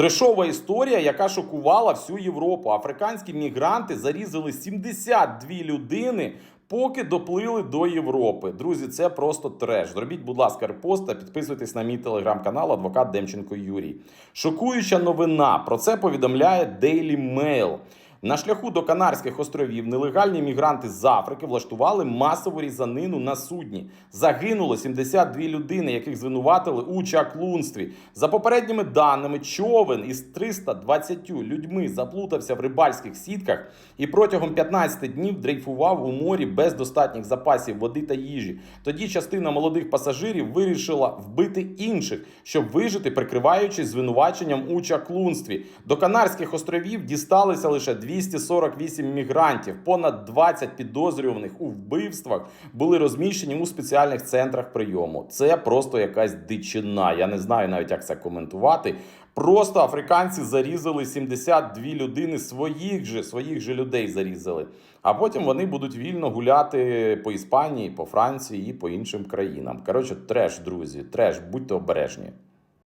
Трешова історія, яка шокувала всю Європу. Африканські мігранти зарізали 72 людини. Поки доплили до Європи. Друзі, це просто треш. Зробіть, будь ласка, репост та підписуйтесь на мій телеграм-канал Адвокат Демченко Юрій. Шокуюча новина. Про це повідомляє Daily Mail. На шляху до Канарських островів нелегальні мігранти з Африки влаштували масову різанину на судні. Загинуло 72 людини, яких звинуватили у чаклунстві. За попередніми даними, човен із 320 людьми заплутався в рибальських сітках і протягом 15 днів дрейфував у морі без достатніх запасів води та їжі. Тоді частина молодих пасажирів вирішила вбити інших, щоб вижити, прикриваючись звинуваченням у чаклунстві. До Канарських островів дісталися лише 248 мігрантів. Понад 20 підозрюваних у вбивствах були розміщені у спеціальних центрах прийому. Це просто якась дичина. Я не знаю навіть як це коментувати. Просто африканці зарізали 72 людини своїх же своїх же людей зарізали. А потім вони будуть вільно гуляти по Іспанії, по Франції і по іншим країнам. Коротше, треш, друзі, треш, будьте обережні.